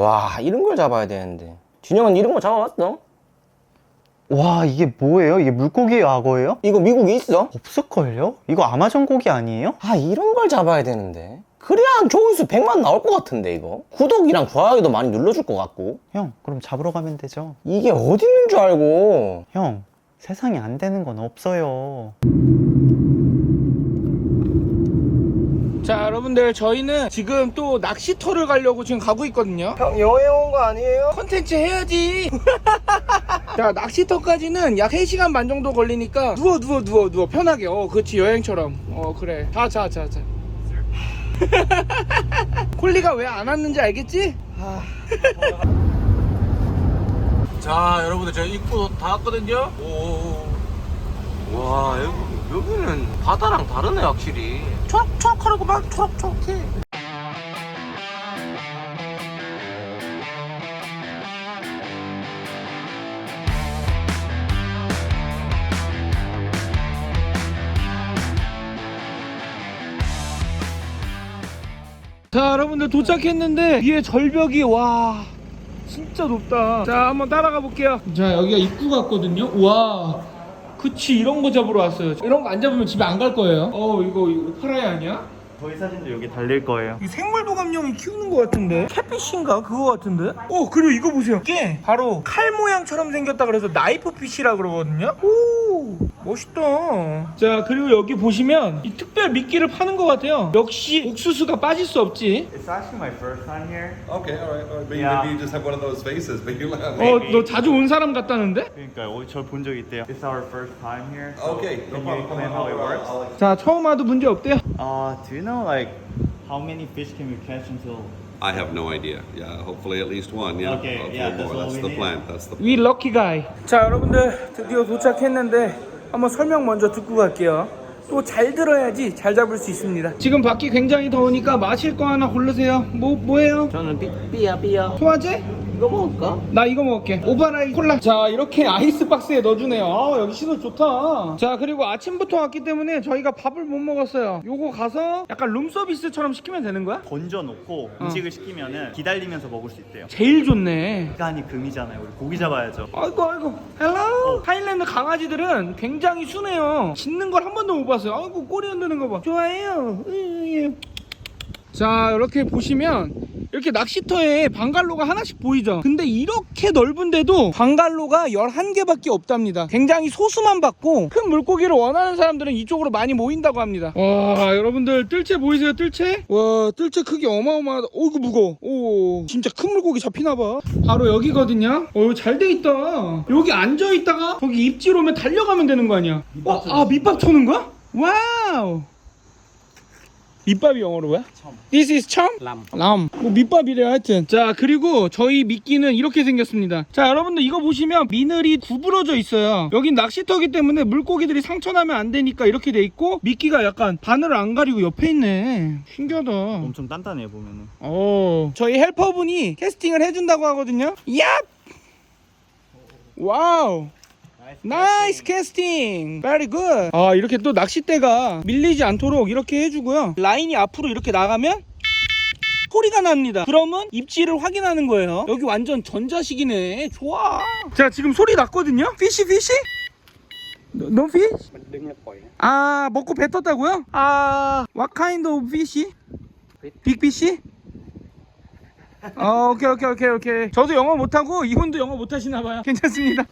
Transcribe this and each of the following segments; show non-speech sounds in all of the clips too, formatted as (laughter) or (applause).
와 이런 걸 잡아야 되는데 준영은 이런 거 잡아봤어? 와 이게 뭐예요? 이게 물고기 악어예요? 이거 미국에 있어? 없을걸요? 이거 아마존 고기 아니에요? 아 이런 걸 잡아야 되는데 그래야 조회수 100만 나올 것 같은데 이거 구독이랑 좋아요도 많이 눌러줄 것 같고 형 그럼 잡으러 가면 되죠 이게 어디 있는 줄 알고 형 세상에 안 되는 건 없어요 자 여러분들 저희는 지금 또 낚시터를 가려고 지금 가고 있거든요. 형 여행 온 거 아니에요? 컨텐츠 해야지. (laughs) 자 낚시터까지는 약 3시간 반 정도 걸리니까 누워 누워 누워 누워. 편하게. 어 그렇지. 여행처럼. 어 그래. 자자 자자. (laughs) 콜리가 왜 안 왔는지 알겠지? 자 여러분들 저희 입구 다 왔거든요? 오. 와 여기, 여기는 바다랑 다르네 확실히 초록초록하고 막 초록초록해. 자 여러분들 도착했는데 위에 절벽이 와 진짜 높다. 자 한번 따라가 볼게요. 자 여기가 입구 같거든요. 와 그치 이런 거 잡으러 왔어요. 이런 거 안 잡으면 집에 안 갈 거예요. 어 이거 이거 아니야? 저희 사진도 여기 달릴 거예요. 이 생물도감령이 키우는 것 같은데? 캣피쉬인가? 그거 같은데? 어 그리고 이거 보세요. 이게 바로 칼 모양처럼 생겼다 그래서 나이프 피쉬라 그러거든요? 오 멋있다 자 그리고 여기 보시면 이 특별 미끼를 파는 것 같아요 역시 옥수수가 빠질 수 없지 It's actually my first time here Okay, all right, all right. But Yeah. maybe you just have one of those faces, but you have. 어너 자주 온 사람 같다는데? 그러니까요 저본 적 있대요 It's our first time here Okay, no Can you problem. explain how it works? I'll, I'll 자 처음 와도 문제 없대요 Uh, do you know like how many fish can we catch until I have no idea. Yeah, hopefully at least one. Yeah. Okay, yeah, that's all That's we the need. plan. That's the. 위 럭키 가이 자 여러분들 드디어 도착했는데 한번 설명 먼저 듣고 갈게요 또 잘 들어야지 잘 잡을 수 있습니다 지금 밖이 굉장히 더우니까 마실 거 하나 고르세요 뭐 뭐예요? 저는 삐, 삐야 삐야 소화제? 이거 먹을까? 나 이거 먹을게. 오바라이 콜라. 자 이렇게 아이스박스에 넣어주네요. 아 여기 시설 좋다. 자 그리고 아침부터 왔기 때문에 저희가 밥을 못 먹었어요. 요거 가서 약간 룸서비스처럼 시키면 되는 거야? 건져 놓고 음식을 시키면은 기다리면서 먹을 수 있대요. 제일 좋네. 시간이 금이잖아요. 우리 고기 잡아야죠. 아이고 아이고. 헬로 타일랜드 강아지들은 굉장히 순해요. 짖는 걸 한 번도 못 봤어요. 아이고 꼬리 흔드는 거봐. 좋아해요. 으, 자 이렇게 보시면 이렇게 낚시터에 방갈로가 하나씩 보이죠? 근데 이렇게 넓은데도 방갈로가 11개밖에 없답니다. 굉장히 소수만 받고 큰 물고기를 원하는 사람들은 이쪽으로 많이 모인다고 합니다. 와 여러분들 뜰채 보이세요 뜰채? 와 뜰채 크기 어마어마하다. 어이구 무거워. 오 진짜 큰 물고기 잡히나봐. 바로 여기거든요? 어 잘돼 있다. 여기 앉아있다가 거기 입질 오면 달려가면 되는 거 아니야? 어? 아 밑밥 쳐는 거야? 와우 밑밥이 영어로 뭐야? This is 참? 람. 람. 뭐 밑밥이래 하여튼. 자 그리고 저희 미끼는 이렇게 생겼습니다. 자 여러분들 이거 보시면 미늘이 구부러져 있어요. 여긴 낚시터기 때문에 물고기들이 상처나면 안 되니까 이렇게 돼 있고 미끼가 약간 바늘을 안 가리고 옆에 있네. 신기하다. 엄청 단단해요 보면은 어. 저희 헬퍼분이 캐스팅을 해준다고 하거든요. 얍! 와우. 나이스 캐스팅. Very good. 아 이렇게 또 낚싯대가 밀리지 않도록 이렇게 해주고요. 라인이 앞으로 이렇게 나가면 소리가 납니다. 그러면 입질을 확인하는 거예요. 여기 완전 전자식이네. 좋아. 자 지금 소리 났거든요? 피시 피시 No fish? 아 먹고 뱉었다고요? 아 what kind of fish? 빅 피시? 어, 오케이 오케이 오케이 오케이. 저도 영어 못하고 이분도 영어 못하시나봐요. 괜찮습니다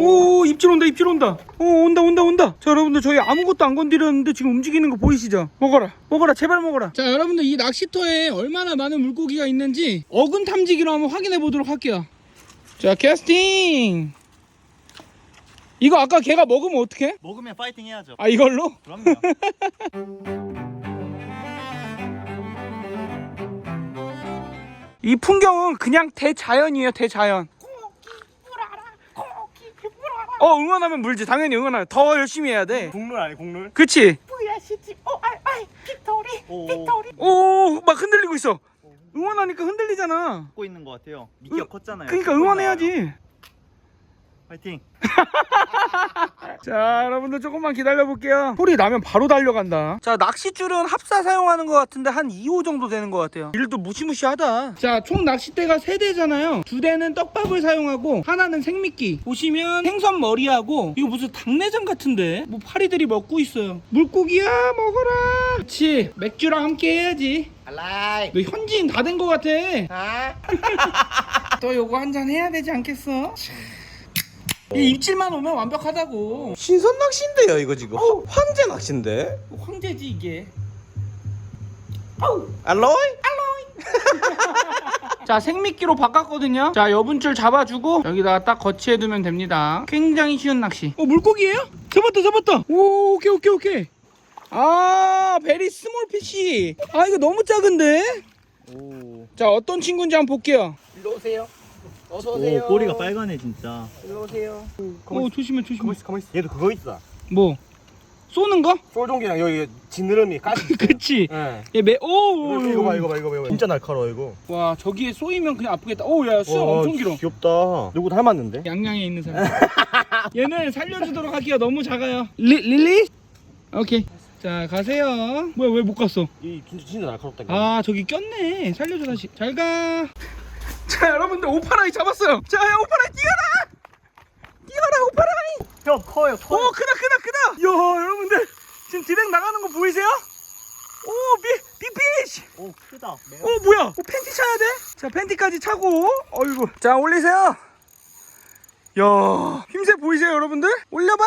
오. 입질 온다 입질 온다. 오 온다 온다 온다. 자 여러분들 저희 아무것도 안 건드렸는데 지금 움직이는 거 보이시죠? 먹어라 먹어라 제발 먹어라. 자 여러분들 이 낚시터에 얼마나 많은 물고기가 있는지 어근 탐지기로 한번 확인해 보도록 할게요. 자 캐스팅! 이거 아까 걔가 먹으면 어떡해? 먹으면 파이팅 해야죠. 아 이걸로? 그럼요. (laughs) 이 풍경은 그냥 대자연이에요 대자연 어 응원하면 물지. 당연히 응원하면. 더 열심히 해야 돼. 국룰 아니 국룰? 그치? 오, 오. 막 흔들리고 있어. 응원하니까 흔들리잖아. 먹고 있는 것 같아요. 미끼가 컸잖아요. 그러니까 응원해야지 파이팅. (laughs) 자 여러분들 조금만 기다려 볼게요. 소리 나면 바로 달려간다. 자 낚싯줄은 합사 사용하는 것 같은데 한 2호 정도 되는 것 같아요. 일도 무시무시하다. 자 총 낚싯대가 3대잖아요. 두 대는 떡밥을 사용하고 하나는 생미끼. 보시면 생선 머리하고 이거 무슨 닭내장 같은데? 뭐 파리들이 먹고 있어요. 물고기야 먹어라. 그렇지 맥주랑 함께 해야지. 알라이. 너 현지인 다 된 것 같아. (laughs) 또 요거 한 잔 해야 되지 않겠어? 이 입질만 오면 완벽하다고. 신선 낚시인데요 이거 지금. 어, 황제 낚시인데? 황제지 이게. 알로이? (laughs) 자 생미끼로 바꿨거든요. 자 여분줄 잡아주고 여기다가 딱 거치해두면 됩니다. 굉장히 쉬운 낚시. 어 물고기예요? 잡았다 잡았다. 오 오케이 오케이 오케이. 아 베리 스몰 피시 아 이거 너무 작은데? 자 어떤 친구인지 한번 볼게요. 오 꼬리가 빨간해 진짜. 오 조심해 조심해 가만 있어. 얘도 그거 있어. 뭐 쏘는 거? 쫄종기랑 여기 지느러미 가시. (laughs) 그치 예. 얘매오 이거 봐, 이거 봐, 이거 봐, 이거 봐. 진짜 날카로워 이거. 와 저기에 쏘이면 그냥 아프겠다 오야 수영 와, 엄청 길어 귀엽다. 누구 닮았는데? 양양에 있는 사람 (laughs) 얘는 살려주도록 할게요 너무 작아요 리, 릴리? 오케이 자 가세요 뭐야 왜 못 갔어 이 진짜 진짜 날카롭다. 이거. 아 저기 꼈네 살려줘 다시 잘 가 자 여러분들 오파라이 잡았어요. 자 야, 오파라이 뛰어라! 뛰어라 오파라이! 형 커요 커. 오 크다 크다 크다! 야 여러분들 지금 디렉 나가는 거 보이세요? 오 비, 비피시 오 크다. 어 뭐야? 어, 팬티 차야 돼? 자 팬티까지 차고 어이구. 자 올리세요. 야 힘세 보이세요 여러분들? 올려봐!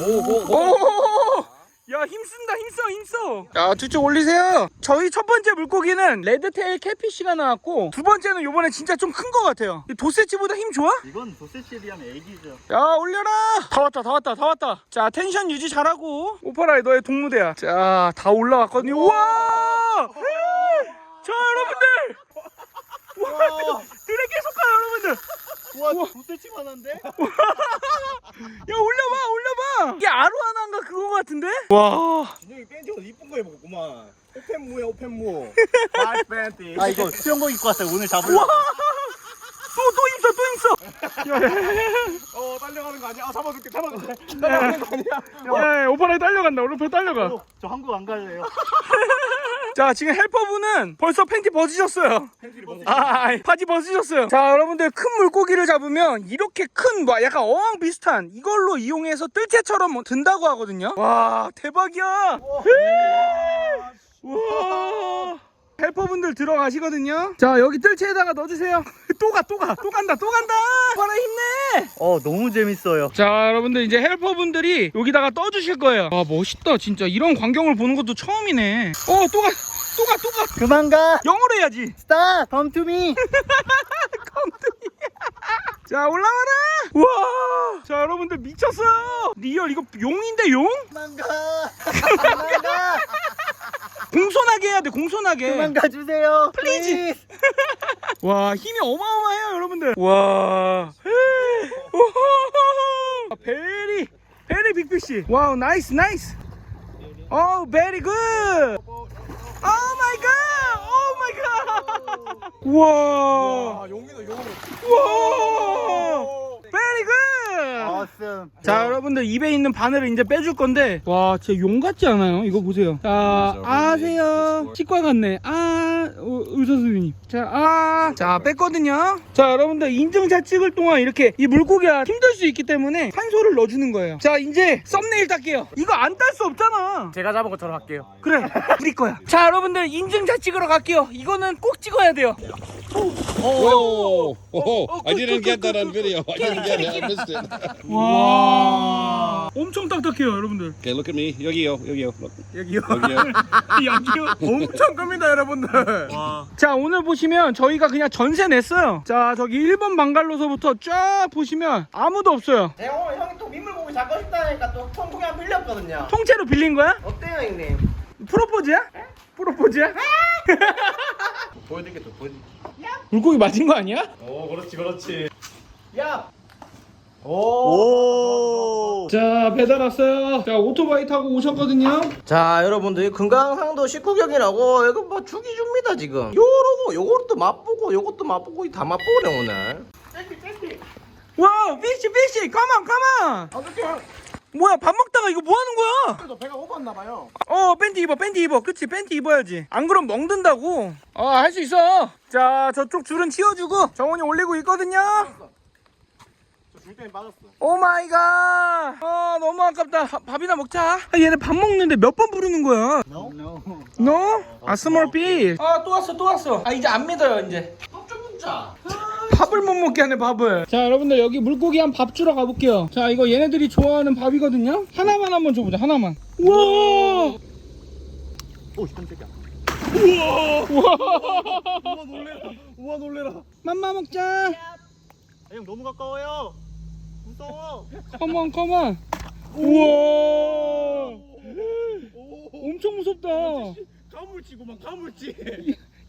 오 오 오 야 힘쓴다 힘써 힘써. 야두쪽 올리세요. 저희 첫 번째 물고기는 레드테일 캐피쉬가 나왔고 두 번째는 요번에 진짜 좀 큰 거 같아요. 이 도세치보다 힘 좋아? 이건 도세치에 비하면 애기죠. 야 올려라! 다 왔다 다 왔다 다 왔다. 자 텐션 유지 잘하고. 오파라이 너의 동무대야. 자 다 올라왔거든요. 우와! 자 여러분들! 와 드랙 계속 가요 여러분들. 와 도세치만 한데? (laughs) 야 올려봐 올려봐 이게 아로하나인가 그거 같은데 와 진영이 팬티 옷 이쁜 거 입었구만. 오펜무야 오펜무. (laughs) 아 팬티. 아 이거 수영복 입고 왔어요 오늘 잡으려고. 또또 힘써 또 힘써 (laughs) 어 딸려가는 거 아니야? 아 잡아줄게 잡아줄게. 딸려가는 거 아니야? 야, 야 오파라이 딸려간다 오파라이 딸려가 저, 저 한국 안 갈래요. (laughs) 자 지금 헬퍼분은 벌써 팬티 벗으셨어요. 아, 아 바지 벗으셨어요. 자 여러분들 큰 물고기를 잡으면 이렇게 큰 뭐, 약간 어항 비슷한 이걸로 이용해서 뜰채처럼 뭐 든다고 하거든요. 와 대박이야. 우와 헬퍼분들 들어가시거든요 자 여기 뜰채에다가 넣어주세요 (laughs) 또 가 또 가 또 간다 또 간다 바라 힘내 어 너무 재밌어요. 자 여러분들 이제 헬퍼분들이 여기다가 떠주실 거예요 와 멋있다 진짜 이런 광경을 보는 것도 처음이네 어 또 가 또 가 또가 그만 가. 영어로 해야지. Come to me. (laughs) (laughs) 자 올라와라 우와 자 여러분들 미쳤어요 리얼 이거 용인데 용? 그만 가. 그만 가. 공손하게 해야 돼 공손하게. 그만 가주세요. Please. 와 힘이 어마어마해요 여러분들. 와. 우와. 베리 베리 빅피시 와우 나이스 나이스. 오 베리 굿. 오 마이 갓오 마이 갓 우와. 아 용이다 용. 우와 자 여러분들 입에 있는 바늘을 이제 빼줄 건데 와 진짜 용 같지 않아요? 이거 보세요. 자 아세요? 치과 같네. 아 어, 의사 선생님. 자아자 뺐거든요. 자 여러분들 인증샷 찍을 동안 이렇게 이 물고기가 힘들 수 있기 때문에 산소를 넣어주는 거예요. 자 이제 썸네일 딸게요. 이거 안 딸 수 없잖아. 제가 잡은 것처럼 할게요. 그래 우리 거야. 자 여러분들 인증샷 찍으러 갈게요. 이거는 꼭 찍어야 돼요. Whoa! Oh, I good, didn't get that on video. I didn't get it. I missed it. (laughs) 와 엄청 딱딱해요 여러분들 Okay, look at me. 여기요, 여기요. Look. 여기요. 여기요. (laughs) 여기요 엄청 큽니다 여러분들. 자 오늘 보시면 저희가 그냥 전세 냈어요 자 저기 1번 방갈로서부터 쫙 보시면 아무도 없어요 내가 오늘 형이 또 민물고기 잡고 싶다니까 또 통통이 한 빌렸거든요 통째로 빌린 거야? 어때요 형님? 프로포즈야? 프로포즈야? 보여드릴게 또 보여드릴게. 물고기 맞은 거 아니야? 오 그렇지 그렇지. 야 오. 자 배달 왔어요. 자 오토바이 타고 오셨거든요. 자 여러분들 금강항도 식구경이라고 이거 뭐 죽이 줍니다 지금. 요러고 요것도 맛보고 요것도 맛보고 다 맛보네 오늘. 와우 피시 피시 가만 가만. 뭐야 밥 먹다가 이거 뭐 하는 거야? 그래도 배가 고팠나봐요. 어 팬티 입어 팬티 입어. 그치 팬티 입어야지. 안 그럼 멍든다고. 어 할 수 있어. 자 저쪽 줄은 튀어주고 정원이 올리고 있거든요. 저 줄 때문에 빠졌어. 오 마이 갓. 아, 너무 아깝다. 밥- 밥이나 먹자. 아, 얘네 밥 먹는데 몇 번 부르는 거야? No? No. 너? 아, 스몰 비. 아, 또 왔어, 또 왔어. 아, 이제 안 믿어요, 이제. 밥좀 먹자. 밥을 못 먹게 하네, 밥을. 자, 여러분들, 여기 물고기 한 밥 주러 가볼게요. 자, 이거 얘네들이 좋아하는 밥이거든요. 하나만 한번 줘보자, 하나만. 우와! 오, 깜짝이야. 우와! 우와 놀래라. 우와 놀래라. 맘마 먹자. 아, 형 너무 가까워요. 무서워. 컴온, 컴온. 우와! 엄청 무섭다. 가물치고만 가물치.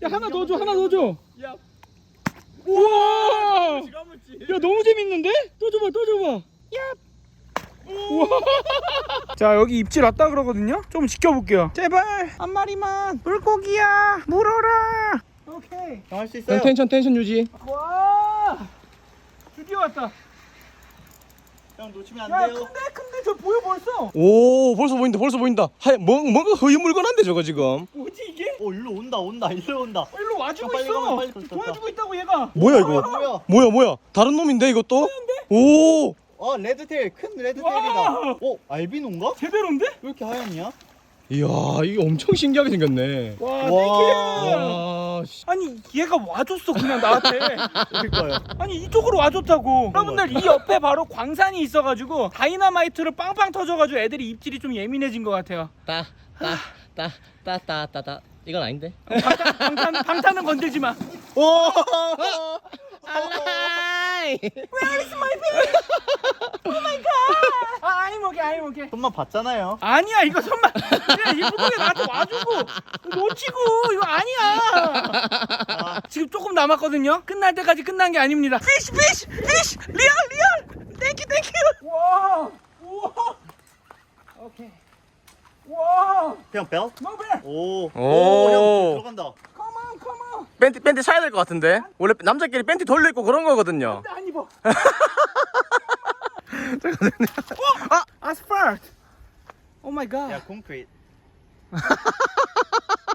야 하나 더 줘 하나 더 줘. 야. 우와. 가물치. 야 너무 재밌는데? 또 줘봐 또 줘봐. 야. 우와. 자 여기 입질 왔다 그러거든요. 좀 지켜볼게요. 제발 한 마리만 물고기야 물어라. 오케이. 형할 수 있어요. 텐션 텐션 유지. 와. 드디어 왔다. 형 놓치면 야안 돼요. 큰데 큰데 저 보여 벌써. 오 벌써 보인다 벌써 보인다 하얀 뭐, 뭔가 허유물건한데 저거 지금 뭐지 이게? 오 일로 온다 온다 일로 온다. 어, 일로 와주고 야, 빨리 있어. 가면 빨리 가, 도와주고 있다고 얘가. 뭐야 어, 이거 뭐야? 뭐야 뭐야 다른 놈인데 이것도 오 어 레드테일 큰 와. 레드테일이다. 오 알비노인가? 제대로인데? 왜 이렇게 하얗냐? 이야 이게 엄청 신기하게 생겼네. 와, 와. 땡큐. 와 씨. 아니 얘가 와줬어 그냥 나한테. (laughs) 그러니까요. 아니 이쪽으로 와줬다고. 여러분들 이 옆에 바로 광산이 있어가지고 다이너마이트를 빵빵 터져가지고 애들이 입질이 좀 예민해진 것 같아요. 따따따따따따 이건 아닌데? 방탄, 방탄, 방탄은 건들지 마. 오. 알라이 아, 아이 먹게 아이 먹게. 손만 봤잖아요. 아니야 이거 그냥 이 물고기 나한테 와주고 놓치고 이거 아니야. 지금 조금 남았거든요? 끝날 때까지 끝난 게 아닙니다. 피쉬 피쉬 피쉬 리얼 리얼 땡큐 땡큐 와 우와. 오케이. 와. 그냥 벨? 노벨 오. 오. 형 들어간다. 컴온 컴온 팬티 팬티 사야 될 것 같은데? 원래 남자끼리 팬티 돌려 입고 그런 거거든요. 안 입어 (laughs) 어? 아스팔트 오 마이 갓 야 콘크리트. (laughs)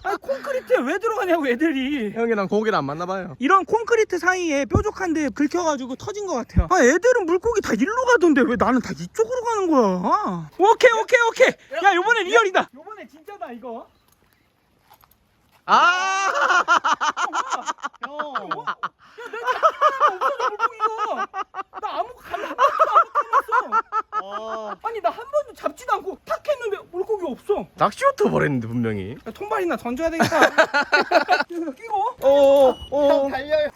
아니 콘크리트에 왜 들어가냐고 애들이. 형이랑 고기를 안 맞나 봐요. 이런 콘크리트 사이에 뾰족한 데 긁혀가지고 터진 것 같아요. 아 애들은 물고기 다 일로 가던데 왜 나는 다 이쪽으로 가는 거야? 오케이 오케이 오케이. 야 요번에 리얼이다. 요번에 진짜다 이거 아 형. 물고기가 나 아무 감 아무것도 아. 아니 나 한 번도 잡지도 않고 탁 했는데 물고기 없어 낚시부터 버렸는데 분명히 야, 통발이나 던져야 되겠다 (laughs) 이거 끼고 형 달려요.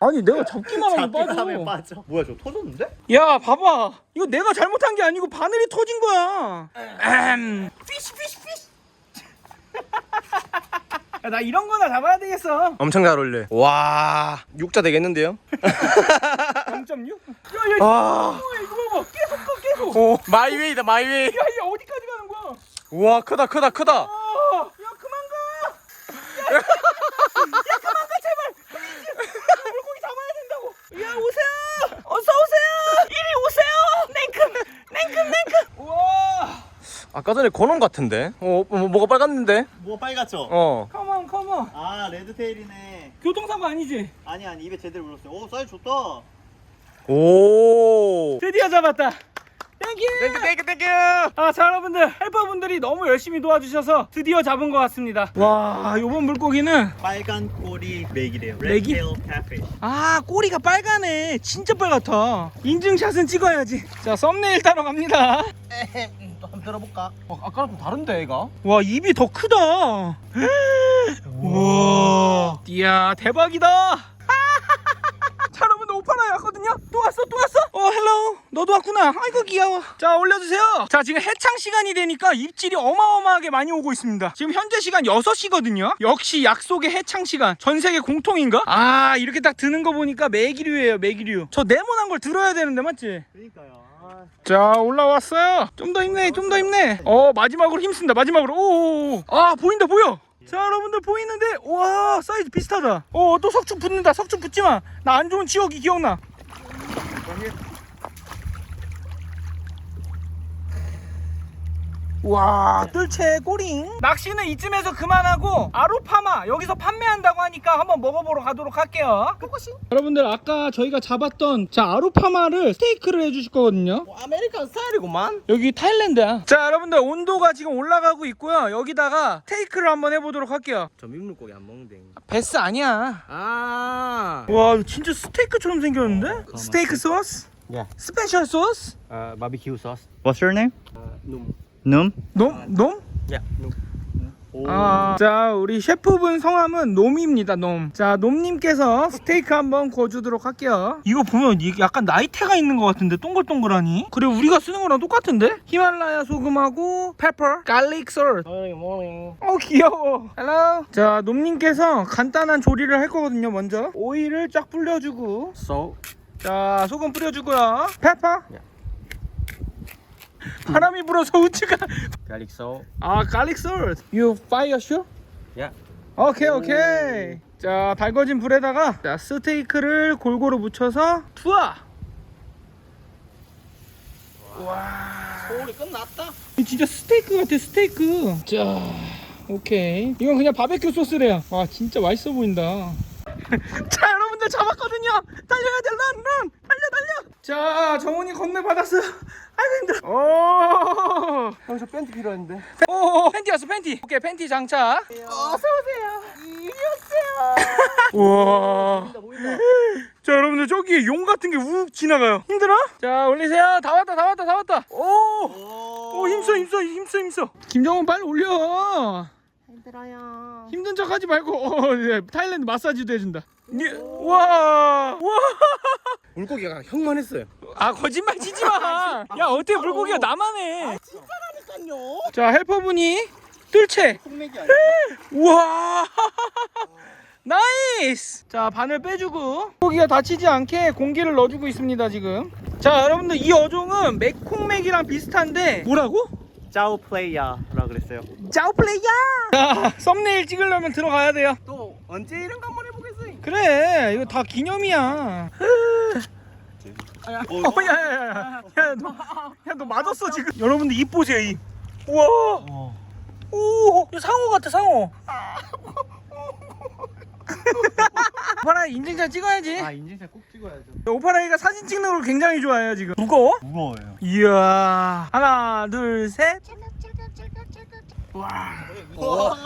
아니 내가 잡기만 하면 빠져 빠져. 뭐야 저 터졌는데? 야 봐봐 이거 내가 잘못한 게 아니고 바늘이 터진 거야 음. 피시 피시 피시 야, 나 이런 거나 잡아야 되겠어 엄청 잘 어울려 와 육자 되겠는데요? 0.6? 야 야 아 이거 봐봐 계속 가 계속 오, 마이웨이다 마이웨이 야얘 어디까지 가는 거야 우와 크다 크다 크다 아, 야 그만 가! 야, 야, 야 그만 가 제발! 야, 물고기 잡아야 된다고! 야 오세요! 어서 오세요! 이리 오세요! 냉큼! 냉큼 냉큼! 우와! 아까 전에 고놈 같은데? 어 뭐, 뭐가 빨갛는데? 뭐 빨갛죠? 어 컴온 아 레드테일이네. 교통사고 아니지? 아니 아니 입에 제대로 물었어요. 오 사이즈 좋다. 오. 드디어 잡았다! 땡큐! 땡큐 땡큐 땡큐. 아, 자 여러분들 헬퍼분들이 너무 열심히 도와주셔서 드디어 잡은 것 같습니다 와 요번 물고기는 빨간 꼬리 맥이래요. 맥이? Catfish. 아 꼬리가 빨가네 진짜 빨갛다 인증샷은 찍어야지 자 썸네일 따러 갑니다 한번 (laughs) 들어볼까? 어, 아까랑 좀 다른데 얘가? 와 입이 더 크다. (gasps) 와. 이야 대박이다. (laughs) 자 여러분들 오파라에 왔거든요? 또 왔어 또 왔어? 어 헬로. 너도 왔구나. 아이고 귀여워. 자 올려주세요. 자 지금 해창 시간이 되니까 입질이 어마어마하게 많이 오고 있습니다. 지금 현재 시간 6시거든요? 역시 약속의 해창 시간. 전 세계 공통인가? 아 이렇게 딱 드는 거 보니까 매기류예요 매기류. 저 네모난 걸 들어야 되는데 맞지? 그러니까요. 아, 자 올라왔어요. 좀 더 힘내 좀 더 힘내. 어 마지막으로 힘쓴다 마지막으로. 오아 보인다 보여. 자 여러분들 보이는데? 와 사이즈 비슷하다. 어또 석축 붙는다 석축 붙지마. 나 안 좋은 지역이 기억나 와 뜰채 꼬링 낚시는 이쯤에서 그만하고 아로파마 여기서 판매한다고 하니까 한번 먹어보러 가도록 할게요 여러분들 아까 저희가 잡았던 자 아로파마를 스테이크를 해주실 거거든요 아메리칸 스타일이구만. 여기 타일랜드야 자 여러분들 온도가 지금 올라가고 있고요 여기다가 스테이크를 한번 해보도록 할게요 저 민물고기 안 먹는데. 베스 아니야 아. 와 진짜 스테이크처럼 생겼는데? 스테이크 소스? 야. 스페셜 소스? 아 바비큐 소스. What's your name? 놈. 놈? 놈? 놈? 야. 놈. 아, 자 우리 셰프분 성함은 놈입니다 놈. 자 놈님께서 스테이크 한번 구워주도록 할게요. 이거 보면 이게 약간 나이테가 있는 것 같은데 동글동글하니? 그리고 우리가 쓰는 거랑 똑같은데? 히말라야 소금하고 페퍼, 갈릭 모닝. 어 귀여워 헬로 자 놈님께서 간단한 조리를 할 거거든요 먼저 오일을 쫙 뿌려주고 So. 자 소금 뿌려주고요 페퍼 바람이 불어서 우측가. garlic salt. 아 갈릭 소스 You fire sure? 야. 오케이 오케이 자 달궈진 불에다가 자 스테이크를 골고루 묻혀서 투하. 소울이 끝났다. 이 진짜 스테이크 같아 스테이크. 자 오케이 이건 그냥 바베큐 소스래요. 와 진짜 맛있어 보인다. (laughs) 자 여러분들 잡았거든요. 달려야 돼. 런런 달려! 자 정훈이 건네 받았어. 아이고 힘들어. 오형저 팬티 필요한데. 오, 팬티 왔어 팬티. 오케이 팬티 장착 어서오세요. 이겼어요. 우와. 자 여러분들 저기 용 같은 게욱 지나가요. 힘들어? 자 올리세요. 다 왔다 다 왔다 다 왔다. 오, 오. 힘써 힘써 힘써 힘써. 김정은 빨리 올려 힘들어요 힘든 척 하지 말고 (laughs) 어, 네, 타일랜드 마사지도 해준다 예, 와, 와. (laughs) 물고기가 형만 했어요. 아 거짓말 치지 마. (laughs) 야 어떻게 물고기가 나만 해? 진짜라니까요. 자 헬퍼분이 뜰채. 우와. 나이스. 자 바늘 빼주고 물고기가 다치지 않게 공기를 넣어주고 있습니다 지금. 자 여러분들 이 어종은 맥콩맥이랑 비슷한데 뭐라고? 짜오 플레이야라고 그랬어요. 짜오 플레이야. 자 썸네일 찍으려면 들어가야 돼요. 또 언제 이런 거 한번 해보겠어요. 그래 이거 다 기념이야. 어, 야, 야, 야, 야, 야, 너, 야, 너 맞았어 지금. 여러분들 입 보세요 입. 우와. 오, 이거 상어 같아 상어. 오파라이 인증샷 찍어야지. 아 인증샷 꼭 찍어야죠. 오파라이가 사진 찍는 걸 굉장히 좋아해요 지금. 무거워? 무거워요. 이야. 하나, 둘, 셋.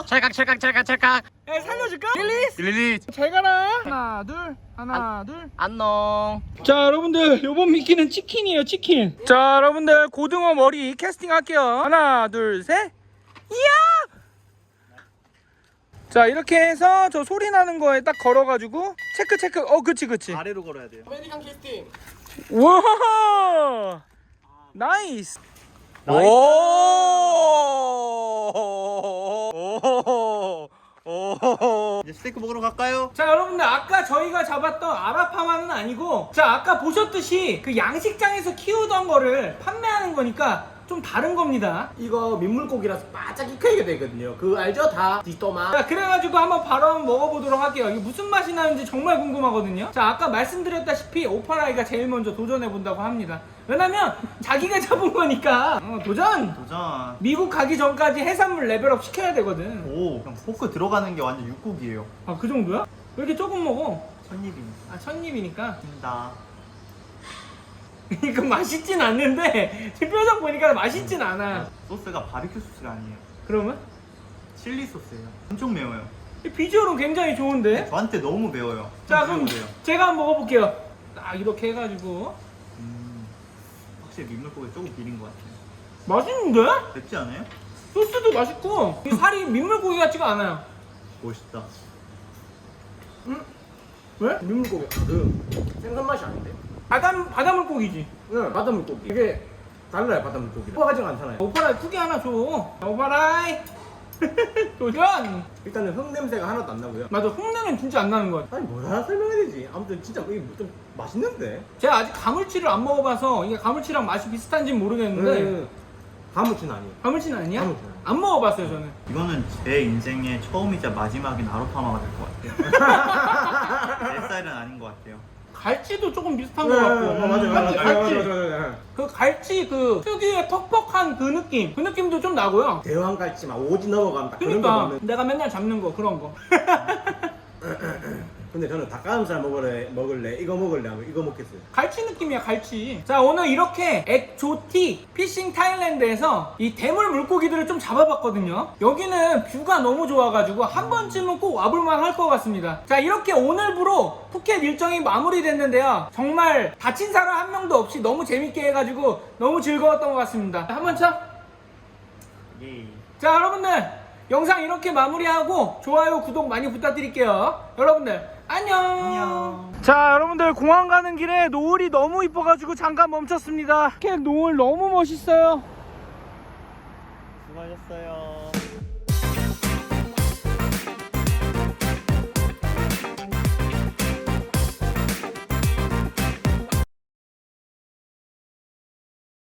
찰칵 찰칵 찰칵 찰칵. 야, 살려줄까? 릴리스. 릴리. 잘 가라. 하나, 둘, 하나, 둘. 안녕. 자 여러분들 요번 미끼는 치킨이에요 치킨 자 여러분들 고등어 머리 캐스팅 할게요 하나 둘 셋 이야 자 이렇게 해서 저 소리 나는 거에 딱 걸어가지고 체크 체크. 어 그치 그치. 아래로 걸어야 돼요. 아메리칸 캐스팅. 와 나이스. 이제 스테이크 먹으러 갈까요? 자 여러분들 아까 저희가 잡았던 아라파마는 아니고 자 아까 보셨듯이 그 양식장에서 키우던 거를 판매하는 거니까 좀 다른 겁니다 이거 민물고기라서 바짝 익히게 되거든요. 그거 알죠? 다 디토마. 자 그래가지고 한번 바로 한번 먹어보도록 할게요 이게 무슨 맛이 나는지 정말 궁금하거든요 자 아까 말씀드렸다시피 오파라이가 제일 먼저 도전해본다고 합니다 왜냐면 자기가 (laughs) 잡은 거니까 어, 도전! 도전. 미국 가기 전까지 해산물 레벨업 시켜야 되거든 오, 형 포크 들어가는 게 완전 육국이에요. 아 그 정도야? 왜 이렇게 조금 먹어? 첫입이니까. 아 첫입이니까. 이거 맛있진 않는데 지금 표정 보니까 맛있진 않아 소스가 바비큐 소스가 아니에요. 그러면? 칠리 소스예요. 엄청 매워요. 이 비주얼은 굉장히 좋은데? 저한테 너무 매워요. 자좀 그럼 드셔보세요. 제가 한번 먹어볼게요 딱 이렇게 해가지고 음, 확실히 민물고기 조금 비린 것 같아요. 맛있는데? 맵지 않아요? 소스도 맛있고 이 살이 민물고기 같지가 않아요 멋있다. 왜? 민물고기 그 생선 맛이 아닌데. 바다, 바다 물고기지 응. 바다 물고기. 이게 달라요 바다 물고기. 포하지 않잖아요. 오파라이 크게 하나 줘 오파라이 (laughs) 도전 일단은 흙 냄새가 하나도 안 나고요. 맞아 흉내는 진짜 안 나는 것 같아 아니 뭐라 설명해야 되지? 아무튼 진짜 이게 좀 맛있는데. 제가 아직 가물치를 안 먹어봐서 이게 가물치랑 맛이 비슷한지 는 모르겠는데 네. 가무치는 아니에요. 가물치는 아니야? 가물치는 아니야. 안 먹어봤어요 저는. 이거는 제 인생의 처음이자 마지막인 아로파마가 될 것 같아요. (laughs) 내 스타일은 아닌 것 같아요. 갈치도 조금 비슷한 네, 것 같고. 네, 맞아요, 맞아요, 맞지? 맞아요, 갈치. 맞아요, 맞아요, 맞아요. 그 갈치 그 특유의 퍽퍽한 그 느낌. 그 느낌도 좀 나고요. 대왕 갈치 막 오지 그런 거 그러니까 먹는. 내가 맨날 잡는 거 그런 거. (laughs) 근데 저는 닭가슴살 먹을래, 먹을래, 이거 먹을래? 하면 이거 먹겠어요. 갈치 느낌이야 갈치. 자 오늘 이렇게 엑조틱 피싱 타일랜드에서 이 대물 물고기들을 좀 잡아봤거든요. 여기는 뷰가 너무 좋아가지고 한 번쯤은 꼭 와볼만 할 것 같습니다. 자 이렇게 오늘부로 푸켓 일정이 마무리됐는데요. 정말 다친 사람 한 명도 없이 너무 재밌게 해가지고 너무 즐거웠던 것 같습니다. 한 번 쳐? 예. 자 여러분들 영상 이렇게 마무리하고 좋아요 구독 많이 부탁드릴게요. 여러분들 안녕 안녕. 자 여러분들 공항 가는 길에 노을이 너무 이뻐가지고 잠깐 멈췄습니다 이렇게 노을 너무 멋있어요 수고하셨어요.